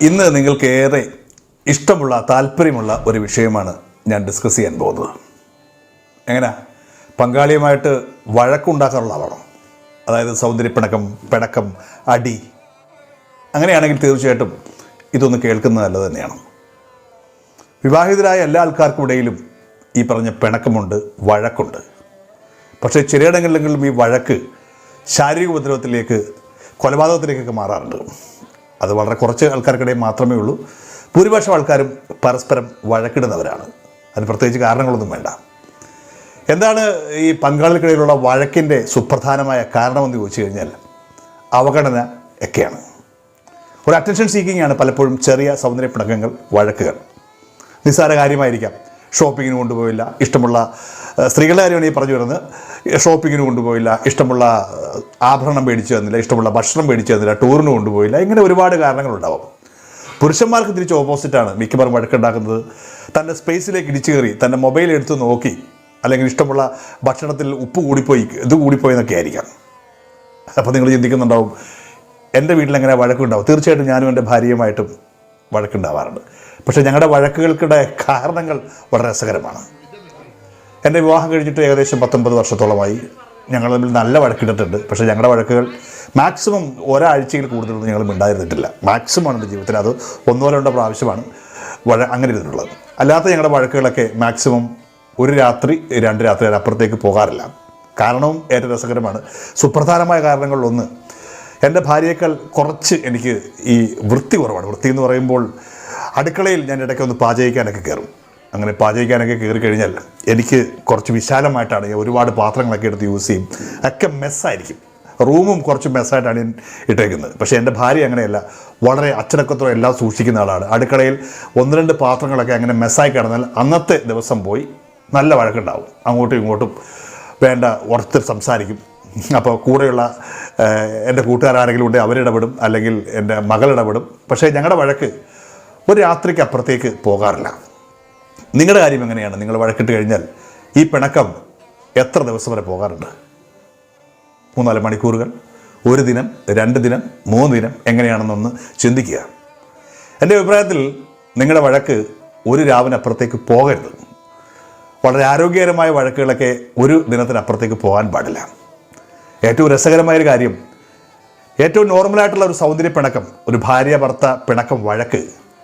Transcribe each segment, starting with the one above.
ഇന്ന് നിങ്ങൾക്ക് ഏറെ ഇഷ്ടമുള്ള താല്പര്യമുള്ള ഒരു വിഷയമാണ് ഞാൻ ഡിസ്കസ് ചെയ്യാൻ പോകുന്നത്. എങ്ങനെ? പങ്കാളിയുമായിട്ട് വഴക്കുണ്ടാക്കാറുള്ള ആളാണോ? അതായത് സൗന്ദര്യപ്പിണക്കം പിണക്കം അടി. അങ്ങനെയാണെങ്കിൽ തീർച്ചയായിട്ടും ഇതൊന്ന് കേൾക്കുന്നത് നല്ലത് തന്നെയാണ്. വിവാഹിതരായ എല്ലാ ആൾക്കാർക്കും ഇടയിലും ഈ പറഞ്ഞ പിണക്കമുണ്ട് വഴക്കുണ്ട്. പക്ഷേ ചിലയിടങ്ങളിലെങ്കിലും ഈ വഴക്ക് ശാരീരിക ഉപദ്രവത്തിലേക്ക് കൊലപാതകത്തിലേക്കൊക്കെ മാറാറുണ്ട്. അത് വളരെ കുറച്ച് ആൾക്കാർക്കിടയിൽ മാത്രമേ ഉള്ളൂ. ഭൂരിപക്ഷം ആൾക്കാരും പരസ്പരം വഴക്കിടുന്നവരാണ്. അതിന് പ്രത്യേകിച്ച് കാരണങ്ങളൊന്നും വേണ്ട. എന്താണ് ഈ പങ്കാളികൾക്കിടയിലുള്ള വഴക്കിന്റെ സുപ്രധാനമായ കാരണമെന്ന് ചോദിച്ചു കഴിഞ്ഞാൽ അവഗണന ഒക്കെയാണ്. ഒരു അറ്റൻഷൻ സീക്കിംഗ് ആണ് പലപ്പോഴും ചെറിയ സൗന്ദര്യ പിണക്കങ്ങൾ വഴക്കുകൾ. നിസ്സാര കാര്യമായിരിക്കാം. ഷോപ്പിങ്ങിന് കൊണ്ടുപോയില്ല ഇഷ്ടമുള്ള സ്ത്രീകളുടെ കാര്യമാണ് ഈ പറഞ്ഞു വരുന്നത്. ഷോപ്പിങ്ങിന് കൊണ്ടുപോയില്ല ഇഷ്ടമുള്ള ആഭരണം മേടിച്ചു തന്നില്ല ഇഷ്ടമുള്ള ഭക്ഷണം മേടിച്ചു തന്നില്ല ടൂറിന് കൊണ്ടുപോയില്ല ഇങ്ങനെ ഒരുപാട് കാരണങ്ങളുണ്ടാവും. പുരുഷന്മാർക്ക് തിരിച്ച് ഓപ്പോസിറ്റാണ് മിക്കവാറും വഴക്കുണ്ടാക്കുന്നത്. തന്റെ സ്പേസിലേക്ക് ഇടിച്ചു കയറി തന്റെ മൊബൈൽ എടുത്ത് നോക്കി അല്ലെങ്കിൽ ഇഷ്ടമുള്ള ഭക്ഷണത്തിൽ ഉപ്പ് കൂടിപ്പോയി ഇത് കൂടിപ്പോയി എന്നൊക്കെ ആയിരിക്കാം. അപ്പോൾ നിങ്ങൾ ചിന്തിക്കുന്നുണ്ടാവും എന്റെ വീട്ടിൽ എങ്ങനെ വഴക്കുണ്ടാവും? തീർച്ചയായിട്ടും ഞാനും എന്റെ ഭാര്യയുമായിട്ടും വഴക്കുണ്ടാവാറുണ്ട്. പക്ഷേ ഞങ്ങളുടെ വഴക്കുകൾക്കിടെ കാരണങ്ങൾ വളരെ രസകരമാണ്. എന്റെ വിവാഹം കഴിഞ്ഞിട്ട് ഏകദേശം പത്തൊമ്പത് വർഷത്തോളമായി. ഞങ്ങൾ തമ്മിൽ നല്ല വഴക്കിട്ടിട്ടുണ്ട്. പക്ഷേ ഞങ്ങളുടെ വഴക്കുകൾ മാക്സിമം ഒരാഴ്ചയിൽ കൂടുതലൊന്നും ഞങ്ങൾ മിണ്ടായിരുന്നിട്ടില്ല മാക്സിമം ആണ് എന്റെ ജീവിതത്തിൽ. അത് ഒന്നോ രണ്ടോ പ്രാവശ്യമാണ് വഴ അങ്ങനെ ഇരുന്നിട്ടുള്ളത്. അല്ലാത്ത ഞങ്ങളുടെ വഴക്കുകളൊക്കെ മാക്സിമം ഒരു രാത്രി രണ്ട് രാത്രി അപ്പുറത്തേക്ക് പോകാറില്ല. കാരണവും ഏറ്റവും രസകരമാണ്. സുപ്രധാനമായ കാരണങ്ങളിലൊന്ന് എന്റെ ഭാര്യയേക്കാൾ കുറച്ച് എനിക്ക് ഈ വൃത്തി കുറവാണ്. വൃത്തി എന്ന് പറയുമ്പോൾ അടുക്കളയിൽ ഞാൻ ഇടയ്ക്ക് ഒന്ന് പാചകിക്കാനൊക്കെ കയറും. അങ്ങനെ പാചകിക്കാനൊക്കെ കയറി കഴിഞ്ഞാൽ എനിക്ക് കുറച്ച് വിശാലമായിട്ടാണ് ഒരുപാട് പാത്രങ്ങളൊക്കെ എടുത്ത് യൂസ് ചെയ്യും. ഒക്കെ മെസ്സായിരിക്കും റൂമും കുറച്ച് മെസ്സായിട്ടാണ് ഞാൻ ഇട്ടേക്കുന്നത്. പക്ഷേ എന്റെ ഭാര്യ അങ്ങനെയല്ല. വളരെ അച്ചടക്കത്തോടെ എല്ലാം സൂക്ഷിക്കുന്ന ആളാണ്. അടുക്കളയിൽ ഒന്ന് രണ്ട് പാത്രങ്ങളൊക്കെ അങ്ങനെ മെസ്സായി കിടന്നാൽ അന്നത്തെ ദിവസം പോയി നല്ല വഴക്കുണ്ടാവും. അങ്ങോട്ടും ഇങ്ങോട്ടും വേണ്ട ഉറത്തിൽ സംസാരിക്കും. അപ്പോൾ കൂടെയുള്ള എന്റെ കൂട്ടുകാരാരെങ്കിലും ഉണ്ടെങ്കിൽ അവരിടപെടും. അല്ലെങ്കിൽ എന്റെ മകളിടപെടും പക്ഷേ ഞങ്ങളുടെ വഴക്ക് ഒരു രാത്രിക്ക് അപ്പുറത്തേക്ക് പോകാറില്ല. നിങ്ങളുടെ കാര്യം എങ്ങനെയാണ്? നിങ്ങൾ വഴക്കിട്ട് കഴിഞ്ഞാൽ ഈ പിണക്കം എത്ര ദിവസം വരെ പോകാറുണ്ട്? മൂന്നാൽ മണിക്കൂറുകൾ ഒരു ദിനം രണ്ട് ദിനം മൂന്ന് ദിനം എങ്ങനെയാണെന്നൊന്ന് ചിന്തിക്കുക. എന്റെ അഭിപ്രായത്തിൽ നിങ്ങളുടെ വഴക്ക് ഒരു രാവിനപ്പുറത്തേക്ക് പോകരുത്. വളരെ ആരോഗ്യകരമായ വഴക്കുകളൊക്കെ ഒരു ദിനത്തിനപ്പുറത്തേക്ക് പോകാൻ പാടില്ല. ഏറ്റവും രസകരമായൊരു കാര്യം ഏറ്റവും നോർമലായിട്ടുള്ള ഒരു സൗന്ദര്യ പിണക്കം ഒരു ഭാര്യ ഭർത്ത പിണക്കം വഴക്ക്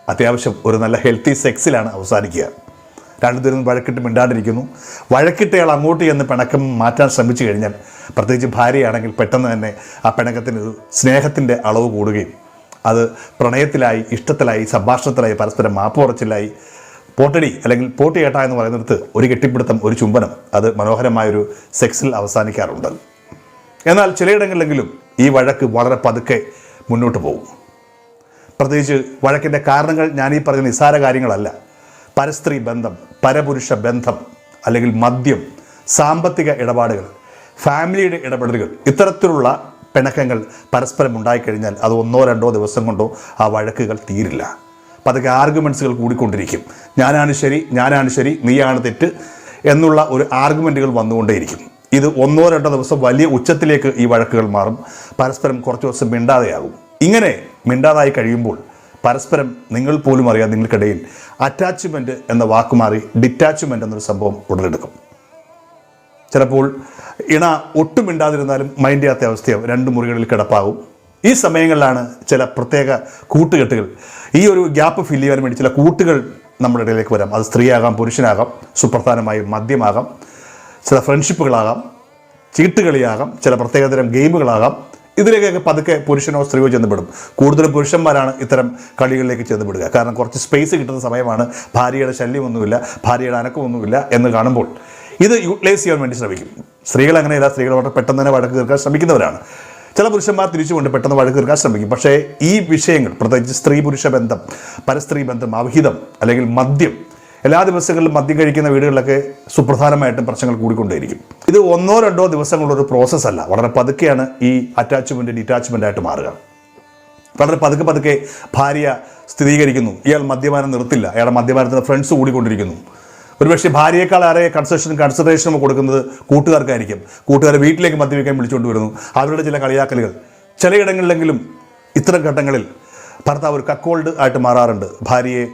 അത്യാവശ്യം ഒരു നല്ല ഹെൽത്തി സെക്സിലാണ് അവസാനിക്കുക. രണ്ടുപേരും വഴക്കിട്ട് മിണ്ടാണ്ടിരിക്കുന്നു. വഴക്കിട്ടയാൾ അങ്ങോട്ട് ചെന്ന് പിണക്കം മാറ്റാൻ ശ്രമിച്ചു കഴിഞ്ഞാൽ പ്രത്യേകിച്ച് ഭാര്യയാണെങ്കിൽ പെട്ടെന്ന് തന്നെ ആ പിണക്കത്തിന് സ്നേഹത്തിന്റെ അളവ് കൂടുകയും അത് പ്രണയത്തിലായി ഇഷ്ടത്തിലായി സംഭാഷണത്തിലായി പരസ്പരം മാപ്പ് പറച്ചിലായി പോട്ടടി അല്ലെങ്കിൽ പോട്ടി ഏട്ട എന്ന് പറയുന്നിടത്ത് ഒരു കെട്ടിപ്പിടുത്തം ഒരു ചുംബനം അത് മനോഹരമായൊരു സെക്സിൽ അവസാനിക്കാറുണ്ട്. എന്നാൽ ചിലയിടങ്ങളിലെങ്കിലും ഈ വഴക്ക് വളരെ പതുക്കെ മുന്നോട്ട് പോകും. പ്രത്യേകിച്ച് വഴക്കിന്റെ കാരണങ്ങൾ ഞാൻ ഈ പറഞ്ഞ നിസ്സാര കാര്യങ്ങളല്ല. പരസ്ത്രീ ബന്ധം പരപുരുഷ ബന്ധം അല്ലെങ്കിൽ മദ്യം സാമ്പത്തിക ഇടപാടുകൾ ഫാമിലിയുടെ ഇടപെടലുകൾ ഇത്തരത്തിലുള്ള പിണക്കങ്ങൾ പരസ്പരം ഉണ്ടായിക്കഴിഞ്ഞാൽ അത് ഒന്നോ രണ്ടോ ദിവസം കൊണ്ടോ ആ വഴക്കുകൾ തീരില്ല. പതുക്കെ ആർഗ്യുമെന്റ്സുകൾ കൂടിക്കൊണ്ടിരിക്കും. ഞാനാണ് ശരി ഞാനാണ് ശരി നീയാണ് തെറ്റ് എന്നുള്ള ഒരു ആർഗ്യുമെന്റുകൾ വന്നുകൊണ്ടേയിരിക്കും. ഇത് ഒന്നോ രണ്ടോ ദിവസം വലിയ ഉച്ചത്തിലേക്ക് ഈ വഴക്കുകൾ മാറും. പരസ്പരം കുറച്ച് ദിവസം മിണ്ടാതെയാകും. ഇങ്ങനെ മിണ്ടാതായി കഴിയുമ്പോൾ പരസ്പരം നിങ്ങൾ പോലും അറിയാം നിങ്ങൾക്കിടയിൽ അറ്റാച്ച്മെന്റ് എന്ന വാക്ക് മാറി ഡിറ്റാച്ച്മെന്റ് എന്നൊരു സംഭവം ഉടലെടുക്കും. ചിലപ്പോൾ ഇണ ഒട്ടും മിണ്ടാതിരുന്നാലും മൈൻഡ് ചെയ്യാത്ത അവസ്ഥയാവും രണ്ട് മുറികളിൽ കിടപ്പാകും ഈ സമയങ്ങളിലാണ് ചില പ്രത്യേക കൂട്ടുകെട്ടുകൾ ഈ ഒരു ഗ്യാപ്പ് ഫില്ല് ചെയ്യാൻ വേണ്ടി ചില കൂട്ടുകൾ നമ്മുടെ ഇടയിലേക്ക് വരാം. അത് സ്ത്രീയാകാം പുരുഷനാകാം സുപ്രധാനമായും മദ്യമാകാം ചില ഫ്രണ്ട്ഷിപ്പുകളാകാം ചീട്ടുകളിയാകാം ചില പ്രത്യേകതരം ഗെയിമുകളാകാം ഇതിലേക്കൊക്കെ പതുക്കെ പുരുഷനോ സ്ത്രീയോ ചെന്നപ്പെടും കൂടുതലും പുരുഷന്മാരാണ് ഇത്തരം കളികളിലേക്ക് ചെന്നപ്പെടുക കാരണം കുറച്ച് സ്പേസ് കിട്ടുന്ന സമയമാണ് ഭാര്യയുടെ ശല്യമൊന്നുമില്ല ഭാര്യയുടെ അനക്കമൊന്നുമില്ല എന്ന് കാണുമ്പോൾ ഇത് യൂട്ടിലൈസ് ചെയ്യാൻ വേണ്ടി ശ്രമിക്കും. സ്ത്രീകൾ അങ്ങനെയല്ല സ്ത്രീകൾ വളരെ പെട്ടെന്ന് തന്നെ വഴക്ക് തീർക്കാൻ ശ്രമിക്കുന്നവരാണ്. ചില പുരുഷന്മാർ തിരിച്ചുകൊണ്ട് പെട്ടെന്ന് വഴക്ക് തീർക്കാൻ ശ്രമിക്കും. പക്ഷേ ഈ വിഷയങ്ങൾ പ്രത്യേകിച്ച് സ്ത്രീ പുരുഷ ബന്ധം പരസ്ത്രീ ബന്ധം അവിഹിതം അല്ലെങ്കിൽ മദ്യം എല്ലാ ദിവസങ്ങളിലും മദ്യം കഴിക്കുന്ന വീടുകളിലൊക്കെ സുപ്രധാനമായിട്ടും പ്രശ്നങ്ങൾ കൂടിക്കൊണ്ടേയിരിക്കും. ഇത് ഒന്നോ രണ്ടോ ദിവസങ്ങളുള്ള ഒരു പ്രോസസ്സ് അല്ല. വളരെ പതുക്കെയാണ് ഈ അറ്റാച്ച്മെന്റ് ഡിറ്റാച്ച്മെന്റ് ആയിട്ട് മാറുക. വളരെ പതുക്കെ പതുക്കെ ഭാര്യ സ്ഥിരീകരിക്കുന്നു. ഇയാൾ മദ്യപാനം നിർത്തില്ല. അയാളുടെ മദ്യപാനത്തിന് ഫ്രണ്ട്സ് കൂടിക്കൊണ്ടിരിക്കുന്നു. ഒരുപക്ഷെ ഭാര്യയേക്കാൾ ആരെ കൺസെഷനും കൺസിഡറേഷനും കൊടുക്കുന്നത് കൂട്ടുകാർക്കായിരിക്കും. കൂട്ടുകാരെ വീട്ടിലേക്ക് മദ്യപിക്കാൻ വിളിച്ചുകൊണ്ട് വരുന്നു അവരുടെ ചില കളിയാക്കലുകൾ. ചിലയിടങ്ങളിലെങ്കിലും ഇത്തരം ഘട്ടങ്ങളിൽ ഭർത്താവ് ഒരു കക്കോൾഡ് ആയിട്ട് മാറാറുണ്ട്. ഭാര്യയെ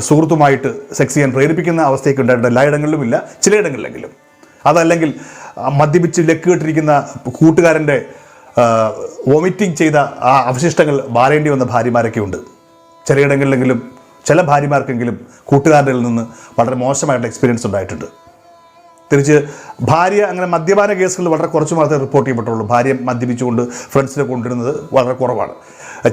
സുഹൃത്തുമായിട്ട് സെക്സ് ചെയ്യാൻ പ്രേരിപ്പിക്കുന്ന അവസ്ഥയൊക്കെ ഉണ്ടായിട്ടുണ്ട്. എല്ലായിടങ്ങളിലും ഇല്ല. ചിലയിടങ്ങളിലെങ്കിലും. അതല്ലെങ്കിൽ മദ്യപിച്ച് ലക്ക് കെട്ടിരിക്കുന്ന കൂട്ടുകാരന്റെ വോമിറ്റിംഗ് ചെയ്ത ആ അവശിഷ്ടങ്ങൾ മാറേണ്ടി വന്ന ഭാര്യമാരൊക്കെ ഉണ്ട്. ചിലയിടങ്ങളിലെങ്കിലും ചില ഭാര്യമാർക്കെങ്കിലും കൂട്ടുകാരുടെ നിന്ന് വളരെ മോശമായിട്ടുള്ള എക്സ്പീരിയൻസ് ഉണ്ടായിട്ടുണ്ട്. തിരിച്ച് ഭാര്യ അങ്ങനെ മദ്യപാന കേസുകൾ വളരെ കുറച്ച് മാത്രമേ റിപ്പോർട്ട് ചെയ്യപ്പെട്ടുള്ളൂ. ഭാര്യ മദ്യപിച്ചുകൊണ്ട് ഫ്രണ്ട്സിനെ കൊണ്ടിരുന്നത് വളരെ കുറവാണ്.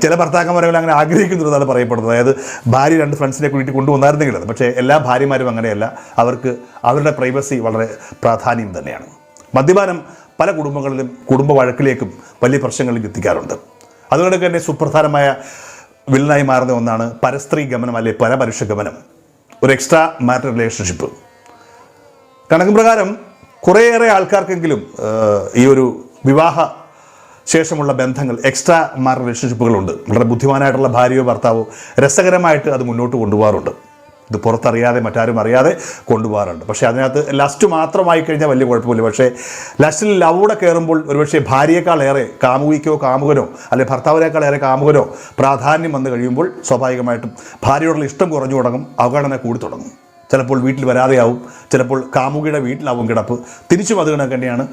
ചില ഭർത്താക്കന്മാരെങ്കിലും അങ്ങനെ ആഗ്രഹിക്കുന്നതാണ് പറയപ്പെടുന്നത്. അതായത് ഭാര്യ രണ്ട് ഫ്രണ്ട്സിനെ കൂട്ടിയിട്ട് കൊണ്ടുവന്നായിരുന്നെങ്കിൽ അത്. പക്ഷേ എല്ലാ ഭാര്യമാരും അങ്ങനെയല്ല. അവർക്ക് അവരുടെ പ്രൈവസി വളരെ പ്രാധാന്യം തന്നെയാണ്. മദ്യപാനം പല കുടുംബങ്ങളിലും കുടുംബ വഴക്കിലേക്കും വലിയ പ്രശ്നങ്ങളിലും എത്തിക്കാറുണ്ട്. അതുകൊണ്ട് തന്നെ സുപ്രധാനമായ വില്ലനായി മാറുന്ന ഒന്നാണ് പരസ്ത്രീ ഗമനം അല്ലെങ്കിൽ പരപരുഷ ഗമനം. ഒരു എക്സ്ട്രാ മാറ്റർ റിലേഷൻഷിപ്പ് കണക്ക് പ്രകാരം കുറേയേറെ ആൾക്കാർക്കെങ്കിലും ഈ ഒരു വിവാഹ ശേഷമുള്ള ബന്ധങ്ങൾ എക്സ്ട്രാ മാർ റിലേഷൻഷിപ്പുകളുണ്ട് വളരെ ബുദ്ധിമാനായിട്ടുള്ള ഭാര്യയോ ഭർത്താവോ രസകരമായിട്ട് അത് മുന്നോട്ട് കൊണ്ടുപോകാറുണ്ട്. ഇത് പുറത്തറിയാതെ മറ്റാരും അറിയാതെ കൊണ്ടുപോകാറുണ്ട്. പക്ഷേ അതിനകത്ത് ലസ്റ്റ് മാത്രമായി കഴിഞ്ഞാൽ വലിയ കുഴപ്പമില്ല. പക്ഷേ ലസ്റ്റിൽ ലവൂടെ കയറുമ്പോൾ ഒരുപക്ഷെ ഭാര്യയെക്കാളേറെ കാമുകിക്കോ കാമുകനോ അല്ലെങ്കിൽ ഭർത്താവിനേക്കാളേറെ കാമുകനോ പ്രാധാന്യം വന്നു കഴിയുമ്പോൾ സ്വാഭാവികമായിട്ടും ഭാര്യയോടുള്ള ഇഷ്ടം കുറഞ്ഞു തുടങ്ങും അവഗണന കൂടി തുടങ്ങും. ചിലപ്പോൾ വീട്ടിൽ വരാതെയാവും ചിലപ്പോൾ കാമുകിയുടെ വീട്ടിലാവും കിടപ്പ്. തിരിച്ചും അത് കണക്ക് തന്നെയാണ്.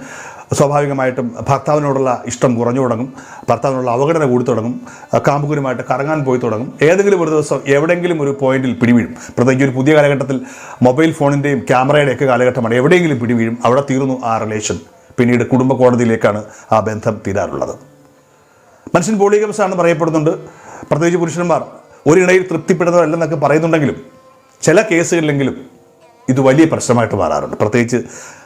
സ്വാഭാവികമായിട്ടും ഭർത്താവിനോടുള്ള ഇഷ്ടം കുറഞ്ഞു തുടങ്ങും ഭർത്താവിനുള്ള അവഗണന കൂടി തുടങ്ങും കാമുകനുമായിട്ട് കറങ്ങാൻ പോയി തുടങ്ങും. ഏതെങ്കിലും ഒരു ദിവസം എവിടെയെങ്കിലും ഒരു പോയിന്റിൽ പിടിവീഴും. പ്രത്യേകിച്ച് ഒരു പുതിയ കാലഘട്ടത്തിൽ മൊബൈൽ ഫോണിന്റെയും ക്യാമറയുടെയൊക്കെ കാലഘട്ടമാണ് എവിടെയെങ്കിലും പിടിവീഴും. അവിടെ തീർന്നു ആ റിലേഷൻ പിന്നീട് കുടുംബ കോടതിയിലേക്കാണ് ആ ബന്ധം തീരാറുള്ളത്. മനുഷ്യൻ പോളിഗംസാണെന്ന് പറയപ്പെടുന്നുണ്ട്. പ്രത്യേകിച്ച് പുരുഷന്മാർ ഒരിണയിൽ തൃപ്തിപ്പെടുന്നതല്ലെന്നൊക്കെ പറയുന്നുണ്ടെങ്കിലും ചില കേസുകളിലെങ്കിലും ഇത് വലിയ പ്രശ്നമായിട്ട് മാറാറുണ്ട്. പ്രത്യേകിച്ച്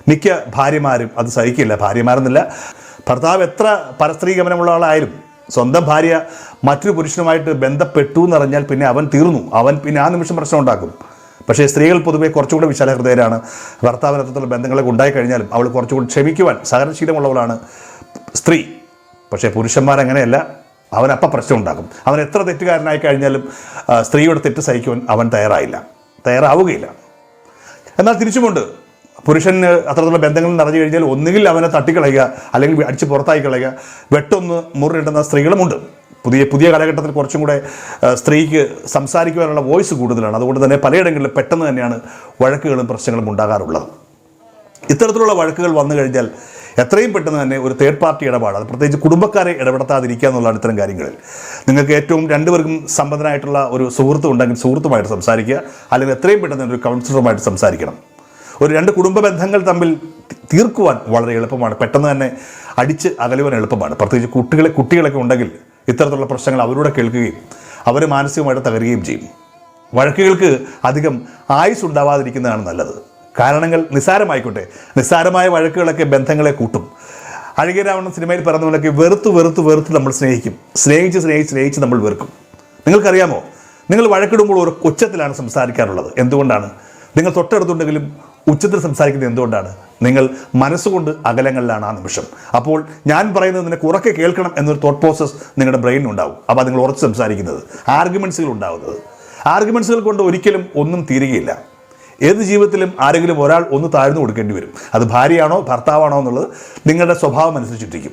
മിക്ക ഭാര്യമാരും അത് സഹിക്കില്ല. ഭാര്യമാരെന്നില്ല ഭർത്താവ് എത്ര പരസ്ത്രീഗമനമുള്ള ആളായാലും സ്വന്തം ഭാര്യ മറ്റൊരു പുരുഷനുമായിട്ട് ബന്ധപ്പെട്ടു എന്നറിഞ്ഞാൽ പിന്നെ അവൻ തീർന്നു. അവൻ പിന്നെ ആ നിമിഷം പ്രശ്നം ഉണ്ടാക്കും പക്ഷേ സ്ത്രീകൾ പൊതുവേ കുറച്ചുകൂടി വിശാല ഹൃദയരാണ് ഭർത്താവിന് അത്തരത്തിലുള്ള ബന്ധങ്ങളൊക്കെ ഉണ്ടായിക്കഴിഞ്ഞാലും അവൾ കുറച്ചുകൂടി ക്ഷമിക്കുവാൻ സഹനശീലമുള്ളവളാണ് സ്ത്രീ. പക്ഷേ പുരുഷന്മാരങ്ങനെയല്ല. അവനപ്പം പ്രശ്നം ഉണ്ടാക്കും അവൻ എത്ര തെറ്റുകാരനായി കഴിഞ്ഞാലും സ്ത്രീയുടെ തെറ്റ് സഹിക്കുവാൻ അവൻ തയ്യാറായില്ല. തയ്യാറാവുകയില്ല. എന്നാൽ തിരിച്ചുമുണ്ട്. പുരുഷന് അത്തരത്തിലുള്ള ബന്ധങ്ങൾ നിറഞ്ഞു കഴിഞ്ഞാൽ ഒന്നുകിൽ അവനെ തട്ടിക്കളയുക അല്ലെങ്കിൽ അടിച്ച് പുറത്തായി കളയുക. വെട്ടൊന്ന് മുറിയിടുന്ന സ്ത്രീകളുമുണ്ട്. പുതിയ പുതിയ കാലഘട്ടത്തിൽ കുറച്ചും കൂടെ സ്ത്രീക്ക് സംസാരിക്കുവാനുള്ള വോയിസ് കൂടുതലാണ്. അതുകൊണ്ട് തന്നെ പലയിടങ്ങളിലും പെട്ടെന്ന് തന്നെയാണ് വഴക്കുകളും പ്രശ്നങ്ങളും ഉണ്ടാകാറുള്ളത്. ഇത്തരത്തിലുള്ള വഴക്കുകൾ വന്നു കഴിഞ്ഞാൽ എത്രയും പെട്ടെന്ന് തന്നെ ഒരു തേർഡ് പാർട്ടി ഇടപാട് അത് പ്രത്യേകിച്ച് കുടുംബക്കാരെ ഇടപെടുത്താതിരിക്കുക എന്നുള്ളതാണ് ഇത്തരം കാര്യങ്ങളിൽ നിങ്ങൾക്ക് ഏറ്റവും രണ്ടുപേർക്കും സമ്പന്നനായിട്ടുള്ള ഒരു സുഹൃത്ത് ഉണ്ടെങ്കിൽ സുഹൃത്തുമായിട്ട് സംസാരിക്കുക അല്ലെങ്കിൽ എത്രയും പെട്ടെന്ന് ഒരു കൗൺസിലറുമായിട്ട് സംസാരിക്കണം. ഒരു രണ്ട് കുടുംബ ബന്ധങ്ങൾ തമ്മിൽ തീർക്കുവാൻ വളരെ എളുപ്പമാണ്. പെട്ടെന്ന് തന്നെ അടിച്ച് അകലുവാൻ എളുപ്പമാണ്. പ്രത്യേകിച്ച് കുട്ടികളെ കുട്ടികളൊക്കെ ഉണ്ടെങ്കിൽ ഇത്തരത്തിലുള്ള പ്രശ്നങ്ങൾ അവരോട് കേൾക്കുകയും അവർ മാനസികമായിട്ട് തകരുകയും ചെയ്യും. വഴക്കുകൾക്ക് അധികം ആയുസ് ഉണ്ടാവാതിരിക്കുന്നതാണ് നല്ലത്. കാരണങ്ങൾ നിസ്സാരമായിക്കോട്ടെ. നിസ്സാരമായ വഴക്കുകളൊക്കെ ബന്ധങ്ങളെ കൂട്ടും. അഴകിരാവണൻ സിനിമയിൽ പറഞ്ഞ പോലെയൊക്കെ വെറുത്ത് വെറുത്ത് വെറുത്ത് നമ്മൾ സ്നേഹിക്കും. സ്നേഹിച്ച് സ്നേഹിച്ച് സ്നേഹിച്ച് നമ്മൾ വെറുക്കും. നിങ്ങൾക്കറിയാമോ? നിങ്ങൾ വഴക്കിടുമ്പോൾ ഒരു ഉച്ചത്തിലാണ് സംസാരിക്കാറുള്ളത്. എന്തുകൊണ്ടാണ്? നിങ്ങൾ തൊട്ടടുത്തുണ്ടെങ്കിലും ഉച്ചത്തിൽ സംസാരിക്കുന്നത് എന്തുകൊണ്ടാണ്? നിങ്ങൾ മനസ്സുകൊണ്ട് അകലങ്ങളിലാണ് ആ നിമിഷം. അപ്പോൾ ഞാൻ പറയുന്നത് നിനക്ക് ഉറക്കെ കേൾക്കണം എന്നൊരു തോട്ട് പ്രോസസ്സ് നിങ്ങളുടെ ബ്രെയിനിൽ ഉണ്ടാവും. അപ്പോൾ നിങ്ങൾ ഉറച്ച് സംസാരിക്കുന്നത്. ആർഗ്യുമെൻസുകൾ ഉണ്ടാവുന്നത്. ആർഗ്യുമെൻസുകൾ കൊണ്ട് ഒരിക്കലും ഒന്നും തീരുകയില്ല. ഏത് ജീവിതത്തിലും ആരെങ്കിലും ഒരാൾ ഒന്ന് താഴ്ന്നു കൊടുക്കേണ്ടി വരും. അത് ഭാര്യയാണോ ഭർത്താവാണോ എന്നുള്ളത് നിങ്ങളുടെ സ്വഭാവം അനുസരിച്ചിട്ടിരിക്കും.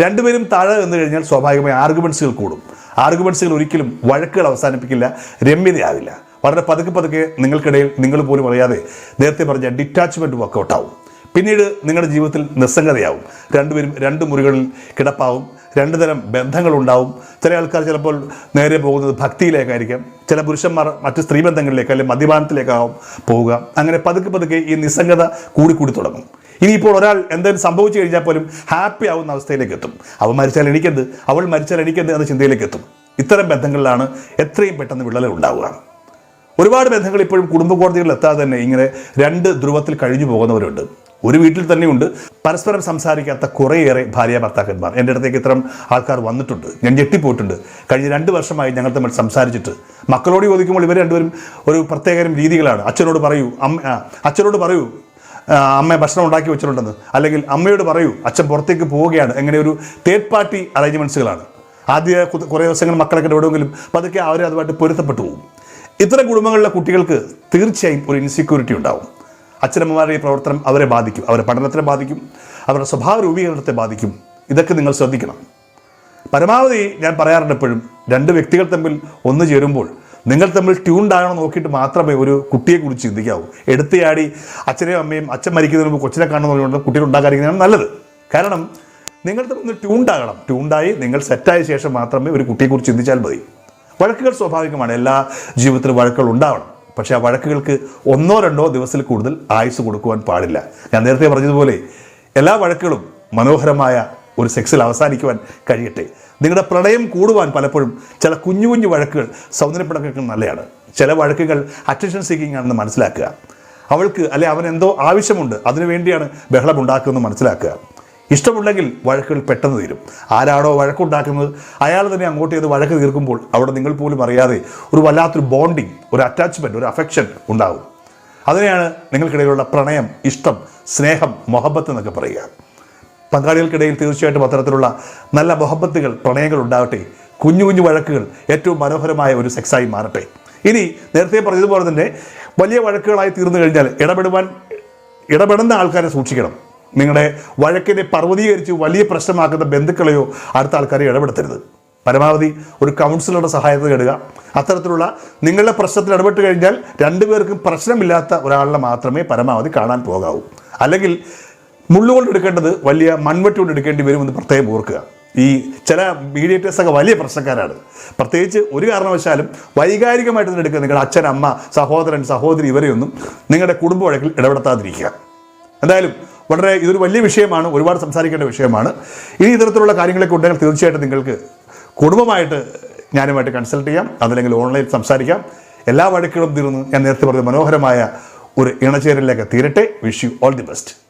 രണ്ടുപേരും താഴെ എന്ന് കഴിഞ്ഞാൽ സ്വാഭാവികമായി ആർഗ്യുമെൻസുകൾ കൂടും. ആർഗ്യുമെൻസുകൾ ഒരിക്കലും വഴക്കുകൾ അവസാനിപ്പിക്കില്ല രമ്യതയാവില്ല. വളരെ പതുക്കെ പതുക്കെ നിങ്ങൾക്കിടയിൽ നിങ്ങൾ പോലും അറിയാതെ നേരത്തെ പറഞ്ഞ ഡിറ്റാച്ച്മെന്റ് വർക്കൗട്ടാവും പിന്നീട് നിങ്ങളുടെ ജീവിതത്തിൽ നിസ്സംഗതയാവും. രണ്ടുപേരും രണ്ട് മുറികളിൽ കിടപ്പാവും. രണ്ട് തരം ബന്ധങ്ങളുണ്ടാവും. ചില ആൾക്കാർ ചിലപ്പോൾ നേരെ പോകുന്നത് ഭക്തിയിലേക്കായിരിക്കാം. ചില പുരുഷന്മാർ മറ്റ് സ്ത്രീ ബന്ധങ്ങളിലേക്ക് അല്ലെങ്കിൽ മദ്യപാനത്തിലേക്കാവും പോവുക അങ്ങനെ പതുക്കെ പതുക്കെ ഈ നിസ്സംഗത കൂടിക്കൂടി തുടങ്ങും. ഇനിയിപ്പോൾ ഒരാൾ എന്തെങ്കിലും സംഭവിച്ചു കഴിഞ്ഞാൽ പോലും ഹാപ്പി ആവുന്ന അവസ്ഥയിലേക്ക് എത്തും. അവൾ മരിച്ചാൽ എനിക്കെന്ത്? അവൾ മരിച്ചാൽ എനിക്കെന്ത് എന്ന ചിന്തയിലേക്ക് എത്തും. ഇത്തരം ബന്ധങ്ങളിലാണ് എത്രയും പെട്ടെന്ന് വിള്ളൽ ഉണ്ടാവുക. ഒരുപാട് ബന്ധങ്ങൾ ഇപ്പോഴും കുടുംബ കോടതികളിൽ എത്താതെ തന്നെ ഇങ്ങനെ രണ്ട് ധ്രുവത്തിൽ കഴിഞ്ഞു പോകുന്നവരുണ്ട്. ഒരു വീട്ടിൽ തന്നെയുണ്ട്. പരസ്പരം സംസാരിക്കാത്ത കുറേയേറെ ഭാര്യ ഭർത്താക്കന്മാർ എന്റെ അടുത്തേക്ക് ഇത്തരം ആൾക്കാർ വന്നിട്ടുണ്ട്. ഞാൻ ഞെട്ടിപ്പോയിട്ടുണ്ട്. കഴിഞ്ഞ രണ്ട് വർഷമായി ഞങ്ങൾ തമ്മിൽ സംസാരിച്ചിട്ട്. മക്കളോട് ചോദിക്കുമ്പോൾ ഇവർ രണ്ടുപേരും ഒരു പ്രത്യേകതരം രീതികളാണ്. അച്ഛനോട് പറയൂ അമ്മ അച്ഛനോട് പറയൂ അമ്മ ഭക്ഷണം ഉണ്ടാക്കി വെച്ചിട്ടുണ്ടെന്ന്. അല്ലെങ്കിൽ അമ്മയോട് പറയൂ അച്ഛൻ പുറത്തേക്ക് പോവുകയാണ്. എങ്ങനെ ഒരു തേർഡ് പാർട്ടി അറേഞ്ച്മെന്റ്സുകളാണ് ആദ്യ കുറേ ദിവസങ്ങൾ മക്കളൊക്കെ എവിടെയെങ്കിലും പതുക്കെ അവർ അതുമായിട്ട് പൊരുത്തപ്പെട്ടു പോകും. ഇത്തരം കുടുംബങ്ങളിലെ കുട്ടികൾക്ക് തീർച്ചയായും ഒരു ഇൻസെക്യൂരിറ്റി ഉണ്ടാവും. അച്ഛനമ്മമാരുടെ ഈ പ്രവർത്തനം അവരെ ബാധിക്കും അവരെ പഠനത്തിനെ ബാധിക്കും അവരുടെ സ്വഭാവ രൂപീകരണത്തെ ബാധിക്കും. ഇതൊക്കെ നിങ്ങൾ ശ്രദ്ധിക്കണം. പരമാവധി ഞാൻ പറയാറുണ്ട് എപ്പോഴും രണ്ട് വ്യക്തികൾ തമ്മിൽ ഒന്ന് ചേരുമ്പോൾ നിങ്ങൾ തമ്മിൽ ട്യൂൺഡ് ആണോ നോക്കിയിട്ട് മാത്രമേ ഒരു കുട്ടിയെക്കുറിച്ച് ചിന്തിക്കാവൂ. എടുത്തയാടി അച്ഛനെയും അമ്മയും അച്ഛൻ മരിക്കുന്നതിന് മുമ്പ് കൊച്ചിനെ കാണുന്നതുകൊണ്ട് കുട്ടികൾ ഉണ്ടാക്കാതിരിക്കുന്നതാണ് നല്ലത്. കാരണം നിങ്ങൾ തമ്മിൽ ഒന്ന് ട്യൂൺഡാകണം ട്യൂൺഡായി നിങ്ങൾ സെറ്റായ ശേഷം മാത്രമേ ഒരു കുട്ടിയെക്കുറിച്ച് ചിന്തിച്ചാൽ മതി. വഴക്കുകൾ സ്വാഭാവികമാണ്. എല്ലാ ജീവിതത്തിലും വഴക്കുകൾ ഉണ്ടാവണം. പക്ഷേ ആ വഴക്കുകൾക്ക് ഒന്നോ രണ്ടോ ദിവസത്തിൽ കൂടുതൽ ആയുസ് കൊടുക്കുവാൻ പാടില്ല. ഞാൻ നേരത്തെ പറഞ്ഞതുപോലെ എല്ലാ വഴക്കുകളും മനോഹരമായ ഒരു സെക്സിൽ അവസാനിക്കുവാൻ കഴിയട്ടെ. നിങ്ങളുടെ പ്രണയം കൂടുവാൻ പലപ്പോഴും ചില കുഞ്ഞു കുഞ്ഞു വഴക്കുകൾ സൗന്ദര്യപ്പിണക്കൊക്കെ നല്ലതാണ്. ചില വഴക്കുകൾ അറ്റൻഷൻ സീക്കിംഗ് ആണെന്ന് മനസ്സിലാക്കുക. അവൾക്ക് അല്ലെ അവൻ എന്തോ ആവശ്യമുണ്ട് അതിനു വേണ്ടിയാണ് ബഹളം ഉണ്ടാക്കുന്നത് മനസ്സിലാക്കുക. ഇഷ്ടമുണ്ടെങ്കിൽ വഴക്കുകൾ പെട്ടെന്ന് തീരും. ആരാണോ വഴക്കുണ്ടാക്കുന്നത്? അയാൾ തന്നെ അങ്ങോട്ട് ചെയ്ത് വഴക്ക് തീർക്കുമ്പോൾ അവിടെ നിങ്ങൾ പോലും അറിയാതെ ഒരു വല്ലാത്തൊരു ബോണ്ടിങ് ഒരു അറ്റാച്ച്മെന്റ് ഒരു അഫെക്ഷൻ ഉണ്ടാകും അതിനെയാണ് നിങ്ങൾക്കിടയിലുള്ള പ്രണയം ഇഷ്ടം സ്നേഹം മൊഹബത്ത് എന്നൊക്കെ പറയുക. പങ്കാളികൾക്കിടയിൽ തീർച്ചയായിട്ടും അത്തരത്തിലുള്ള നല്ല മൊഹബത്തുകൾ പ്രണയങ്ങൾ ഉണ്ടാകട്ടെ കുഞ്ഞു കുഞ്ഞു വഴക്കുകൾ ഏറ്റവും മനോഹരമായ ഒരു സെക്സായി മാറട്ടെ. ഇനി നേരത്തെ പറഞ്ഞതുപോലെ തന്നെ വലിയ വഴക്കുകളായി തീർന്നു കഴിഞ്ഞാൽ ഇടപെടുവാൻ ഇടപെടുന്ന ആൾക്കാരെ സൂക്ഷിക്കണം. നിങ്ങളുടെ വഴക്കിനെ പർവതീകരിച്ച് വലിയ പ്രശ്നമാക്കുന്ന ബന്ധുക്കളെയോ അടുത്ത ആൾക്കാരെ ഇടപെടുത്തരുത് പരമാവധി ഒരു കൗൺസിലറുടെ സഹായത്തിൽ തേടുക അത്തരത്തിലുള്ള നിങ്ങളുടെ പ്രശ്നത്തിൽ ഇടപെട്ട് കഴിഞ്ഞാൽ രണ്ടുപേർക്കും പ്രശ്നമില്ലാത്ത ഒരാളിനെ മാത്രമേ പരമാവധി കാണാൻ പോകാവൂ. അല്ലെങ്കിൽ മുള്ളുകൊണ്ട് എടുക്കേണ്ടത് വലിയ മൺവെട്ടി കൊണ്ട് എടുക്കേണ്ടി വരുമെന്ന് പ്രത്യേകം ഓർക്കുക. ഈ ചില മീഡിയേറ്റേഴ്സൊക്കെ വലിയ പ്രശ്നക്കാരാണ്. പ്രത്യേകിച്ച് ഒരു കാരണവശാലും വൈകാരികമായിട്ട് എടുക്കുക. നിങ്ങളുടെ അച്ഛൻ അമ്മ സഹോദരൻ സഹോദരി ഇവരെയൊന്നും നിങ്ങളുടെ കുടുംബ വഴക്കിൽ ഇടപെടുത്താതിരിക്കുക എന്തായാലും വളരെ ഇതൊരു വലിയ വിഷയമാണ് ഒരുപാട് സംസാരിക്കേണ്ട വിഷയമാണ്. ഇനി ഇത്തരത്തിലുള്ള കാര്യങ്ങളൊക്കെ ഉണ്ടെങ്കിൽ തീർച്ചയായിട്ടും നിങ്ങൾക്ക് കുടുംബമായിട്ട് ഞാനുമായിട്ട് കൺസൾട്ട് ചെയ്യാം അതല്ലെങ്കിൽ ഓൺലൈൻ സംസാരിക്കാം. എല്ലാ വഴക്കുകളും തീർന്ന് ഞാൻ നേരത്തെ പറഞ്ഞ മനോഹരമായ ഒരു ഇണചേരലിലേക്ക് തീരട്ടെ. Wish you all the best